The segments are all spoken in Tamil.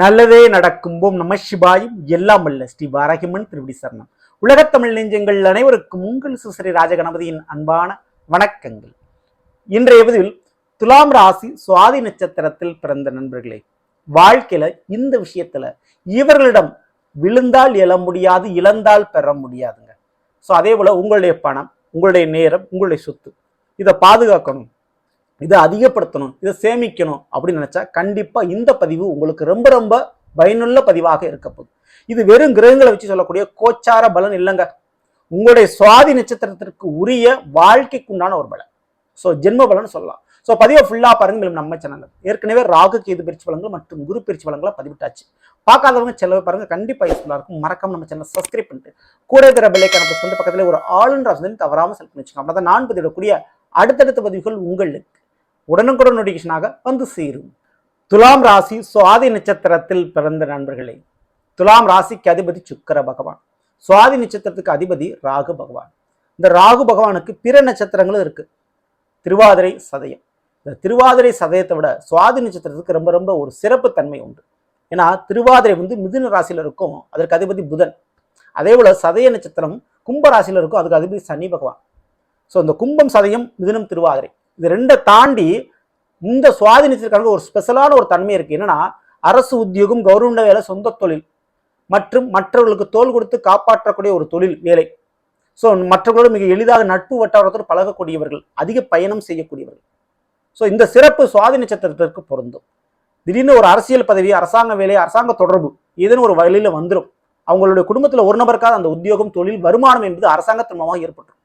நல்லதே நடக்கும்போம் நம சிவாயும் எல்லாம் அல்ல. ஸ்ரீ வாரகிமன் திருவிடி சரணம். உலகத்தமிழ் நெஞ்சங்கள் அனைவருக்கும் உங்கள் சுசரி ராஜகணபதியின் அன்பான வணக்கங்கள். இன்றைய பதிவில் துலாம் ராசி சுவாதி நட்சத்திரத்தில் பிறந்த நண்பர்களே வாழ்க்கையில இந்த விஷயத்துல இவர்களிடம் விழுந்தால் எழ முடியாது இழந்தால் பெற முடியாதுங்க. ஸோ அதே போல உங்களுடைய பணம் உங்களுடைய நேரம் உங்களுடைய சொத்து இதை பாதுகாக்கணும். இதை அதிகப்படுத்தணும் இதை சேமிக்கணும் அப்படின்னு நினச்சா கண்டிப்பாக இந்த பதிவு உங்களுக்கு ரொம்ப ரொம்ப பயனுள்ள பதிவாக இருக்க போகுது. இது வெறும் கிரகங்களை வச்சு சொல்லக்கூடிய கோச்சார பலன் இல்லைங்க. உங்களுடைய சுவாதி நட்சத்திரத்திற்கு உரிய வாழ்க்கைக்குண்டான ஒரு பலன். ஸோ ஜென்ம பலன் சொல்லலாம். ஸோ பதிவை ஃபுல்லாக பாருங்க நம்ம சேனல் ஏற்கனவே ராகு கேது பிரிச்சு பலன்கள் மற்றும் குரு பிரிச்சு பலன்களை பதிவிட்டாச்சு. பார்க்காதவங்க செலவு பாருங்க கண்டிப்பாக யூஸ்ஃபுல்லாக இருக்கும். மறக்காம நம்ம சேனல் சப்ஸ்கிரைப் பண்ணிட்டு கூட இருக்கிற பெல்லைக்கான ப்ரெஸ் பக்கத்தில் ஒரு ஆளுன்ற ஆப்ஷன் தவறாமல் செலக்ட் பண்ணி வச்சுக்கோங்க. அப்போ நான் பதிவிடக்கூடிய அடுத்தடுத்த பதிவுகள் உங்களுக்கு உடனுக்குடன் நோட்டிஃபிகேஷனாக வந்து சேரும். துலாம் ராசி சுவாதி நட்சத்திரத்தில் பிறந்த நண்பர்களே துலாம் ராசிக்கு அதிபதி சுக்கர பகவான் சுவாதி நட்சத்திரத்துக்கு அதிபதி ராகு பகவான். இந்த ராகு பகவானுக்கு பிற நட்சத்திரங்களும் இருக்கு. திருவாதிரை சதயம். இந்த திருவாதிரை சதயத்தை விட சுவாதி நட்சத்திரத்துக்கு ரொம்ப ரொம்ப ஒரு சிறப்பு தன்மை உண்டு. ஏன்னா திருவாதிரை வந்து மிதுன ராசியில இருக்கும் அதற்கு அதிபதி புதன். அதே போல சதய நட்சத்திரம் கும்ப ராசியில் இருக்கும் அதுக்கு அதிபதி சனி பகவான். ஸோ இந்த கும்பம் சதயம் மிதுனம் திருவாதிரை. இது ரெண்டை தாண்டி இந்த சுவாதி ஒரு ஸ்பெஷலான ஒரு தன்மை இருக்குது என்னென்னா அரசு உத்தியோகம் கவர்மெண்ட் வேலை சொந்த தொழில் மற்றும் மற்றவர்களுக்கு தோல் கொடுத்து காப்பாற்றக்கூடிய ஒரு தொழில் வேலை. ஸோ மற்றவர்களோடு மிக எளிதாக நட்பு வட்டாரத்தோடு பழகக்கூடியவர்கள் அதிக பயணம் செய்யக்கூடியவர்கள். ஸோ இந்த சிறப்பு சுவாதி நட்சத்திரத்திற்கு பொருந்தும். திடீர்னு ஒரு அரசியல் பதவி அரசாங்க வேலை அரசாங்க தொடர்பு ஏதேனும் ஒரு வழியில் வந்துடும் அவங்களுடைய குடும்பத்தில் ஒரு நபருக்காக அந்த உத்தியோகம் தொழில் வருமானம் என்பது அரசாங்கத்தின் மூலமாக ஏற்பட்டுரும்.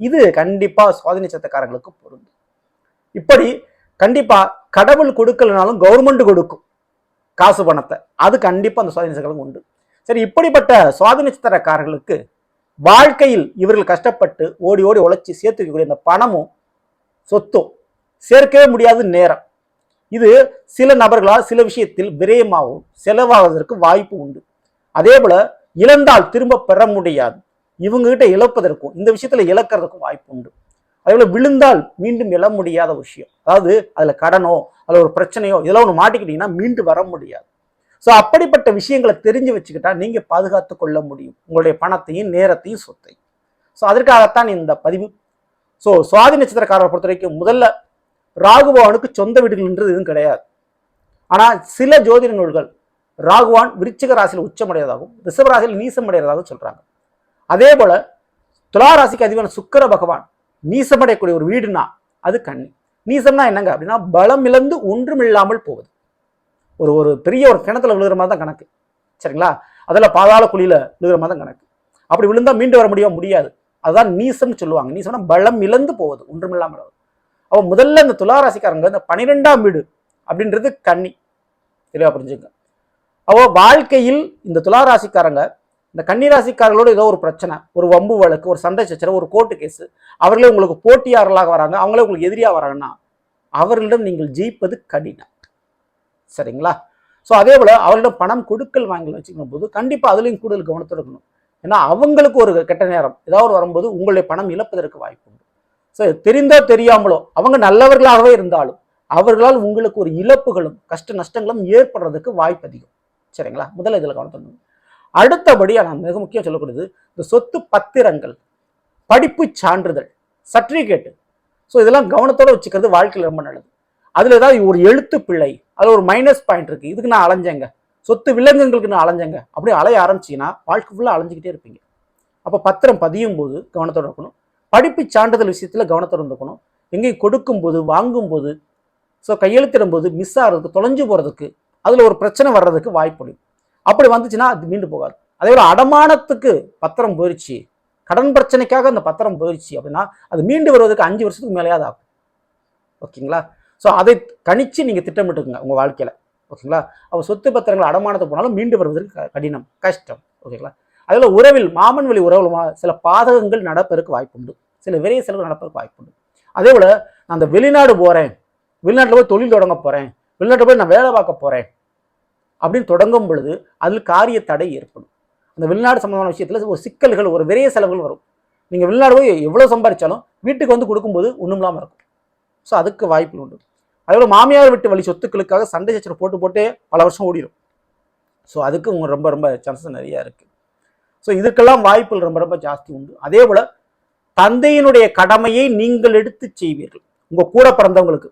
இது கண்டிப்பாக சுவாதி சத்தக்காரங்களுக்கு பொருந்தும். இப்படி கண்டிப்பாக கடவுள் கொடுக்கலனாலும் கவர்மெண்ட் கொடுக்கும் காசு பணத்தை. அது கண்டிப்பாக அந்த சுவாதி உண்டு. சரி இப்படிப்பட்ட சுவாதி நட்சத்திரக்காரர்களுக்கு வாழ்க்கையில் இவர்கள் கஷ்டப்பட்டு ஓடி ஓடி உழைச்சி சேர்த்து வைக்கக்கூடிய அந்த பணமும் சொத்தும் சேர்க்கவே முடியாத நேரம். இது சில நபர்களால் சில விஷயத்தில் விரயமாகவும் செலவாவதற்கு வாய்ப்பு உண்டு. அதே போல இழந்தால் திரும்ப பெற முடியாது. இவங்ககிட்ட இழப்பதற்கும் இந்த விஷயத்துல இழக்கிறதுக்கும் வாய்ப்பு உண்டு. அதே போல விழுந்தால் மீண்டும் எழ முடியாத விஷயம். அதாவது அதில் கடனோ அதில் ஒரு பிரச்சனையோ இதெல்லாம் ஒன்று மாட்டிக்கிட்டீங்கன்னா மீண்டும் வர முடியாது. ஸோ அப்படிப்பட்ட விஷயங்களை தெரிஞ்சு வச்சுக்கிட்டா நீங்க பாதுகாத்து கொள்ள முடியும். உங்களுடைய பணத்தையும் நேரத்தையும் சொத்தையும். ஸோ அதற்காகத்தான் இந்த பதிவு. ஸோ சுவாதி நட்சத்திரக்காரரை பொறுத்த வரைக்கும் முதல்ல ராகுபவனுக்கு சொந்த வீடுகள்ன்றது எதுவும் கிடையாது. ஆனால் சில ஜோதிட நூல்கள் ராகுவான் விருச்சிக ராசியில் உச்சமடைவதாகவும் ரிஷப ராசியில் நீசமடைகிறதாகவும் சொல்றாங்க. அதே போல துலா ராசிக்கு அதிகமான சுக்கர பகவான் நீசமடையக்கூடிய ஒரு வீடுனா அது கண்ணி. நீசம்னா என்னங்க அப்படின்னா பலம் இழந்து ஒன்றுமில்லாமல் போவது ஒரு ஒரு பெரிய ஒரு கிணத்துல விழுகிற மாதிரி தான் கணக்கு. சரிங்களா? அதில் பாதாள குழியில் விழுகிற மாதிரி தான் கணக்கு. அப்படி விழுந்தால் மீண்டு வர முடியும்? முடியாது. அதுதான் நீசம்னு சொல்லுவாங்க. நீசம்னா பலம் இழந்து போவது ஒன்றுமில்லாமல் போவது. அப்போ முதல்ல இந்த துளாராசிக்காரங்க இந்த பனிரெண்டாம் வீடு அப்படின்றது கன்னி தெளிவா புரிஞ்சுங்க அவள் வாழ்க்கையில் இந்த துளாராசிக்காரங்க இந்த கன்னிராசிக்காரர்களோட ஏதோ ஒரு பிரச்சனை ஒரு வம்பு வழக்கு ஒரு சண்டை சச்சரவு ஒரு கோர்ட்டு கேஸு அவர்களே உங்களுக்கு போட்டியாளர்களாக வராங்க அவங்களே உங்களுக்கு எதிரியாக வராங்கன்னா அவர்களிடம் நீங்கள் ஜெயிப்பது கடினம். சரிங்களா? ஸோ அதே போல் அவர்களிடம் பணம் கொடுக்கல் வாங்கல் வச்சுக்கும் போது கண்டிப்பாக அதுலேயும் கூடுதல் கவனத்தை இருக்கணும். ஏன்னா அவங்களுக்கு ஒரு கெட்ட நேரம் ஏதாவது வரும்போது உங்களுடைய பணம் இழப்பதற்கு வாய்ப்பு உண்டு. ஸோ தெரிந்தோ தெரியாமலோ அவங்க நல்லவர்களாகவே இருந்தாலும் அவர்களால் உங்களுக்கு ஒரு இழப்புகளும் கஷ்ட நஷ்டங்களும் ஏற்படுறதுக்கு வாய்ப்பு அதிகம். சரிங்களா? முதல்ல இதில் கவனத்தோட அடுத்தபடியாக நான் மிக முக்கியம் சொல்லக்கூடியது இந்த சொத்து பத்திரங்கள் படிப்பு சான்றிதழ் சர்டிஃபிகேட்டு ஸோ இதெல்லாம் கவனத்தோடு வச்சுக்கிறது வாழ்க்கையில் ரொம்ப நல்லது. அதில் ஏதாவது ஒரு எழுத்து பிழை அதில் ஒரு மைனஸ் பாயிண்ட் இருக்குது இதுக்கு நான் அலைஞ்சேங்க. சொத்து விலங்குகளுக்கு நான் அலைஞ்சேங்க. அப்படி அலைய ஆரம்பிச்சிங்கன்னா வாழ்க்கை ஃபுல்லாக அலைஞ்சிக்கிட்டே இருப்பீங்க. அப்போ பத்திரம் பதியும் போது கவனத்தோட இருக்கணும். படிப்பு சான்றிதழ் விஷயத்தில் கவனத்தோடு இருக்கணும் எங்கேயும் கொடுக்கும்போது வாங்கும்போது ஸோ கையெழுத்திடும் போது மிஸ் ஆகிறதுக்கு தொலைஞ்சு போகிறதுக்கு அதில் ஒரு பிரச்சனை வர்றதுக்கு வாய்ப்பு அப்படி வந்துச்சுன்னா அது மீண்டு போகாது. அதே போல் அடமானத்துக்கு பத்திரம் போயிடுச்சு கடன் பிரச்சனைக்காக அந்த பத்திரம் போயிடுச்சு அப்படின்னா அது மீண்டு வருவதற்கு அஞ்சு வருஷத்துக்கு மேலேயாவது ஆகும். ஓகேங்களா? ஸோ அதை கணிச்சு நீங்கள் திட்டமிட்டுக்குங்க உங்கள் வாழ்க்கையில். ஓகேங்களா? அப்போ சொத்து பத்திரங்கள் அடமானத்துக்கு போனாலும் மீண்டு வருவதற்கு கடினம் கஷ்டம். ஓகேங்களா? அதில் உறவில் மாமன் வழி உறவில் சில பாதகங்கள் நடப்பதற்கு வாய்ப்பு உண்டு. சில விரைய செலவு நடப்பதற்கு வாய்ப்பு உண்டு. அதே போல் நான் அந்த வெளிநாடு போகிறேன் வெளிநாட்டில் போய் தொழில் தொடங்க போகிறேன் வெளிநாட்டில் போய் நான் வேலை பார்க்க போகிறேன் அப்படின்னு தொடங்கும் பொழுது அதில் காரிய தடை ஏற்படும். அந்த வெளிநாடு சம்பந்தமான விஷயத்தில் ஒரு சிக்கல்கள் ஒரு விரைய செலவுகள் வரும். நீங்கள் வெளிநாடு போய் எவ்வளோ சம்பாதிச்சாலும் வீட்டுக்கு வந்து கொடுக்கும்போது ஒன்றும் இல்லாமல் இருக்கும். ஸோ அதுக்கு வாய்ப்பு உண்டு. அதே மாமியார் விட்டு வழி சொத்துக்களுக்காக சண்டை சச்சரவு போட்டு போட்டே பல வருஷம் ஓடிடும் ஸோ அதுக்கு உங்க ரொம்ப ரொம்ப சான்சஸ் நிறையா இருக்குது ஸோ இதுக்கெல்லாம் வாய்ப்புகள் ரொம்ப ரொம்ப ஜாஸ்தி உண்டு. அதே போல் தந்தையினுடைய கடமையை நீங்கள் எடுத்து செய்வீர்கள். உங்கள் கூட பிறந்தவங்களுக்கு.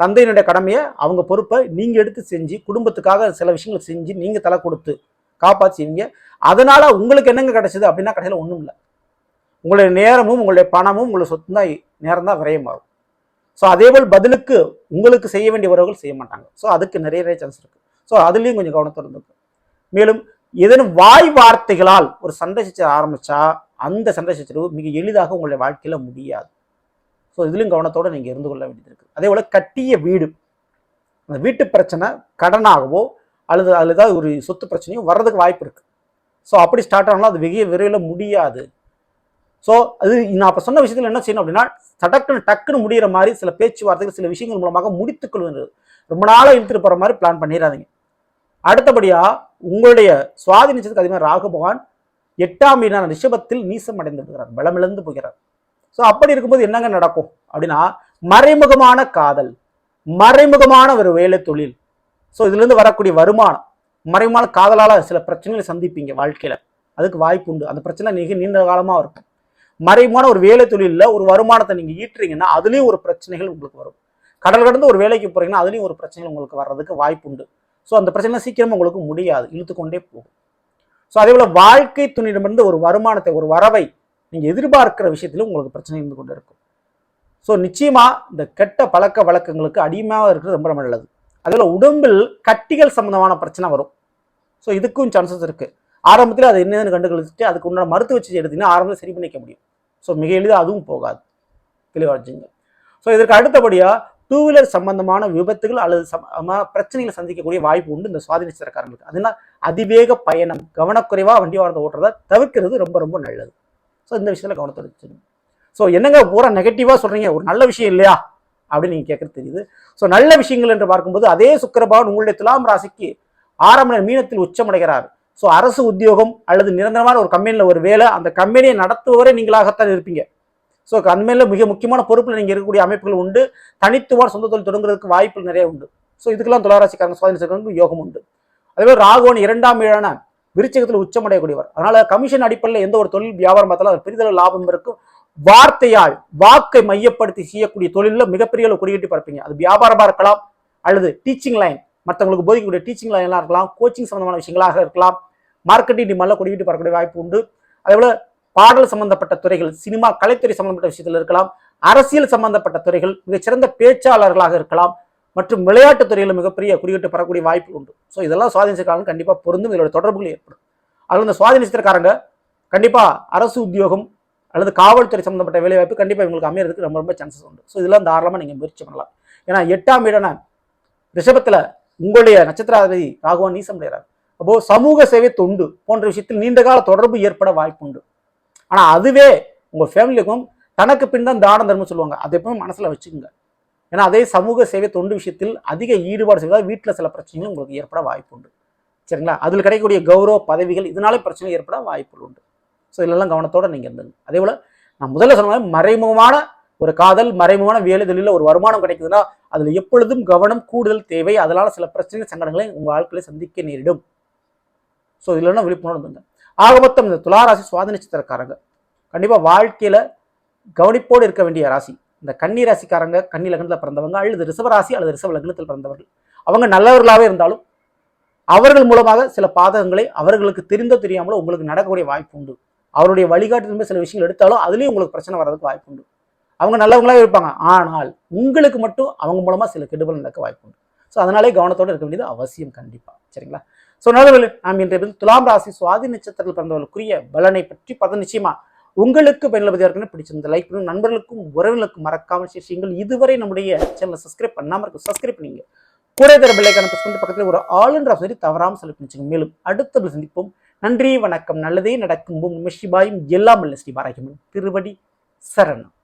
தந்தையினுடைய கடமையை அவங்க பொறுப்பை நீங்கள் எடுத்து செஞ்சு குடும்பத்துக்காக சில விஷயங்களை செஞ்சு நீங்கள் தலை கொடுத்து காப்பாற்றிவீங்க அதனால் உங்களுக்கு என்னங்க கிடச்சிது அப்படின்னா கடைசியில் ஒன்றும் இல்லை. உங்களுடைய நேரமும் உங்களுடைய பணமும் உங்களுடைய சொத்து தான் நேரம் தான் விரயமாகும் ஸோ அதேபோல் பதிலுக்கு உங்களுக்கு செய்ய வேண்டிய உறவுகள் செய்ய மாட்டாங்க. ஸோ அதுக்கு நிறைய நிறைய சான்ஸ் இருக்குது ஸோ அதுலேயும் கொஞ்சம் கவனத்தோடு இருந்துக்கும் மேலும் ஏதேனும் வாய் வார்த்தைகளால் ஒரு சண்டை சச்சரவு ஆரம்பித்தா அந்த சண்டை சச்சரவு மிக எளிதாக உங்களுடைய வாழ்க்கையில் முடியாது. ஸோ இதுலையும் கவனத்தோட நீங்கள் இருந்து கொள்ள வேண்டியது இருக்குது அதே போல கட்டிய வீடு அந்த வீட்டு பிரச்சனை கடனாகவோ அல்லது அதில் ஏதாவது ஒரு சொத்து பிரச்சனையோ வர்றதுக்கு வாய்ப்பு இருக்குது ஸோ அப்படி ஸ்டார்ட் ஆனாலும் அது வெகிய விரைவில் முடியாது. ஸோ அது நான் அப்போ சொன்ன விஷயத்தில் என்ன செய்யணும் அப்படின்னா சடக்குன்னு டக்குன்னு முடிகிற மாதிரி சில பேச்சுவார்த்தைகள் சில விஷயங்கள் மூலமாக முடித்துக்கொள்வது ரொம்ப நாளாக இழுத்துட்டு போகிற மாதிரி பிளான் பண்ணிடாதீங்க அடுத்தபடியாக உங்களுடைய சுவாதி நிச்சயத்துக்கு அதிகமாக ராகு பகவான் எட்டாம் வீடான ரிஷபத்தில் நீசம் அடைந்து விடுகிறார் பலமிழந்து போகிறார். ஸோ அப்படி இருக்கும்போது என்னங்க நடக்கும்? அப்படின்னா மறைமுகமான காதல் மறைமுகமான ஒரு வேலை தொழில். ஸோ இதுலேருந்து வரக்கூடிய வருமானம் மறைமுகமான காதலால் சில பிரச்சனைகளை சந்திப்பீங்க வாழ்க்கையில். அதுக்கு வாய்ப்பு உண்டு. அந்த பிரச்சனை மிக நீண்ட காலமாக இருக்கும். மறைமுகமான ஒரு வேலை தொழிலில் ஒரு வருமானத்தை நீங்கள் ஈட்டுறீங்கன்னா அதுலேயும் ஒரு பிரச்சனைகள் உங்களுக்கு வரும். கடல் கடந்து ஒரு வேலைக்கு போகிறீங்கன்னா அதுலேயும் ஒரு பிரச்சனைகள் உங்களுக்கு வர்றதுக்கு வாய்ப்பு உண்டு. ஸோ அந்த பிரச்சனை சீக்கிரமாக உங்களுக்கு முடியாது. இழுத்துக்கொண்டே போகும். ஸோ அதே போல் வாழ்க்கை துணியிடமிருந்து ஒரு வருமானத்தை ஒரு வரவை நீங்கள் எதிர்பார்க்கிற விஷயத்திலும் உங்களுக்கு பிரச்சனை இருந்து கொண்டு இருக்கும். ஸோ நிச்சயமாக இந்த கெட்ட பழக்க வழக்கங்களுக்கு அடிமையாக இருக்கிறது ரொம்ப ரொம்ப நல்லது. அதில் உடம்பில் கட்டிகள் சம்மந்தமான பிரச்சனை வரும். ஸோ இதுக்கும் சான்சஸ் இருக்குது ஆரம்பத்தில் அது என்னன்னு கண்டுகளிச்சுட்டு அதுக்கு உண்டான மருத்துவ சிகிச்சை எடுத்தீங்கன்னா ஆரம்பத்தில் சரி பண்ணிக்க முடியும். ஸோ மிக எளிதாக அதுவும் போகாது. தெளிவாச்சுங்க ஸோ இதற்கு அடுத்தபடியாக டூ வீலர் சம்பந்தமான விபத்துகள் அல்லது சம பிரச்சனைகளை சந்திக்கக்கூடிய வாய்ப்பு உண்டு. இந்த சுவாதி நட்சத்திரக்காரங்களுக்கு அதனால் அதிவேக பயணம். கவனக்குறைவாக வண்டி வாரத்தை ஓட்டுறதை தவிர்க்கிறது ரொம்ப ரொம்ப நல்லது. ஸோ இந்த விஷயத்தில் கவனத்தை வச்சுக்கணும் ஸோ என்னங்க பூரா நெகட்டிவாக சொல்கிறீங்க ஒரு நல்ல விஷயம் இல்லையா? அப்படின்னு நீங்கள் கேட்குறது தெரியுது. ஸோ நல்ல விஷயங்கள் என்று பார்க்கும்போது அதே சுக்கிரபவன் உங்களுடைய துலாம் ராசிக்கு ஆரம்ப மீனத்தில் உச்சமடைகிறார். ஸோ அரசு உத்தியோகம் அல்லது நிரந்தரமான ஒரு கம்பெனியில் ஒரு வேலை அந்த கம்பெனியை நடத்துவவரை நீங்களாகத்தான் இருப்பீங்க. ஸோ கம்பெனியில் மிக முக்கியமான பொறுப்பில் நீங்கள் இருக்கக்கூடிய அமைப்புகள் உண்டு. தனித்துவமான சொந்த தொழில் தொடங்குறதுக்கு வாய்ப்புகள் நிறைய உண்டு. ஸோ இதுக்கெல்லாம் துளாராசிக்காரங்க சுவாதீன யோகம் உண்டு. அதே ராகவன் இரண்டாம் ஏழான விருச்சகத்தில் உச்சமடையக்கூடியவர். அதனால கமிஷன் அடிப்படையில் எந்த ஒரு தொழில் வியாபாரம் பார்த்தாலும் அது பெரிதளவு லாபம் இருக்கும். வார்த்தையால் வாக்கை மையப்படுத்தி செய்யக்கூடிய தொழிலில் மிகப்பெரிய அளவு குறியிட்டு பார்ப்பீங்க அது வியாபாரமாக இருக்கலாம் அல்லது டீச்சிங் லைன் மற்றவங்களுக்கு போதிக்கக்கூடிய டீச்சிங் லைன்லாம் இருக்கலாம் கோச்சிங் சம்பந்தமான விஷயங்களாக இருக்கலாம். மார்க்கெட்டிங் டிமாண்டில் குறியிட்டு பார்க்கக்கூடிய வாய்ப்பு உண்டு. அதேபோல் பாடல் சம்பந்தப்பட்ட துறைகள் சினிமா கலைத்துறை சம்பந்தப்பட்ட விஷயத்தில் இருக்கலாம். அரசியல் சம்பந்தப்பட்ட துறைகள் மிகச்சிறந்த பேச்சாளர்களாக இருக்கலாம். மற்றும் விளையாட்டுத் துறையில் மிகப்பெரிய குறியீட்டு பெறக்கூடிய வாய்ப்பு உண்டு. ஸோ இதெல்லாம் சுவாதீனக்காரங்க கண்டிப்பாக பொருந்தும். இதோட தொடர்புகள் ஏற்படும். அதில் இந்த சுவாதீனக்காரங்க கண்டிப்பாக அரசு உத்தியோகம் அல்லது காவல்துறை சம்மந்தப்பட்ட வேலைவாய்ப்பு கண்டிப்பாக இவங்களுக்கு அமையறதுக்கு ரொம்ப ரொம்ப சான்சஸ் உண்டு. ஸோ இதெல்லாம் தாராளமாக நீங்கள் முயற்சி பண்ணலாம். ஏன்னா எட்டாம் வீடான ரிஷபத்தில் உங்களுடைய நட்சத்திராதிபதி ராகவன் நீசம் அடைகிறார் அப்போ சமூக சேவை தொண்டு போன்ற விஷயத்தில் நீண்ட கால தொடர்பு ஏற்பட வாய்ப்பு உண்டு ஆனால் அதுவே உங்கள் ஃபேமிலிக்கும் தனக்கு பின் தான் தானம் தர்மம் சொல்லுவாங்க. அதை எப்பவும் மனசில் வச்சுக்கோங்க. ஏன்னா அதே சமூக சேவை தொண்டு விஷயத்தில் அதிக ஈடுபாடு செய்வதால் வீட்டில் சில பிரச்சனைகள் உங்களுக்கு ஏற்பட வாய்ப்பு உண்டு சரிங்களா? அதில் கிடைக்கக்கூடிய கௌரவ பதவிகள் இதனாலே பிரச்சனை ஏற்பட வாய்ப்புகள் உண்டு ஸோ இதெல்லாம் கவனத்தோடு நீங்கள் இருந்துங்க. அதே போல் நான் முதல்ல சொன்ன மாதிரி மறைமுகமான ஒரு காதல் மறைமுகமான வேலை தொழிலில் ஒரு வருமானம் கிடைக்குதுன்னா அதில் எப்பொழுதும் கவனம் கூடுதல் தேவை. அதனால் சில பிரச்சனை சங்கடங்களை உங்கள் வாழ்க்கையில சந்திக்க நேரிடும். ஸோ இதில் விழிப்புணர்வு இருந்துங்க? ஆக மொத்தம் இந்த துளாராசி சுவாதி நட்சத்திரக்காரங்க கண்டிப்பாக வாழ்க்கையில் கவனிப்போடு இருக்க வேண்டிய ராசி. இந்த கன்னி ராசிக்காரங்க கன்னி லக்னத்தில் பிறந்தவங்க அல்லது ரிசவராசி அல்லது ரிசவ லக்னத்தில் பிறந்தவர்கள். அவங்க நல்லவர்களாகவே இருந்தாலும் அவர்கள் மூலமாக சில பாதகங்களை அவர்களுக்கு தெரிந்தோ தெரியாமலோ உங்களுக்கு நடக்கக்கூடிய வாய்ப்பு உண்டு. அவருடைய வழிகாட்டுமே சில விஷயங்கள் எடுத்தாலும் அதுலேயும் உங்களுக்கு பிரச்சனை வர்றதுக்கு வாய்ப்பு உண்டு. அவங்க நல்லவங்களாக இருப்பாங்க. ஆனால் உங்களுக்கு மட்டும் அவங்க மூலமாக சில கெடுபல் நடக்க வாய்ப்பு உண்டு. ஸோ அதனாலே கவனத்தோடு இருக்க வேண்டியது அவசியம் கண்டிப்பாக சரிங்களா? ஸோ நல்லவர்கள் நாம் இன்றைய துலாம் ராசி சுவாதி நட்சத்திரத்தில் பிறந்தவர்களுக்குரிய பலனை பற்றி பார்த்து நிச்சயமாக உங்களுக்கு பயனுள்ளதாக இருக்கணும் பிடிச்சிருந்த லைக் பண்ணுங்க. நண்பர்களுக்கும் மறக்காமல் மறக்காம விஷயங்கள் இதுவரை நம்முடைய சேனலை சப்ஸ்கிரைப் பண்ணாமல் இருக்கும் சப்ஸ்கிரைப் பண்ணீங்க. கூட தர பிள்ளைக்கான பிரச்சனை பக்கத்தில் ஒரு ஆல் என்ற தவறாமல் செலக்ட் பண்ணிச்சுங்க. மேலும் அடுத்த சந்திப்போம். நன்றி வணக்கம். நல்லதே நடக்கும். ஓம் நம சிவாயும். எல்லாம் அல்ல ஸ்ரீ பாராகிமன் திருவடி சரணம்.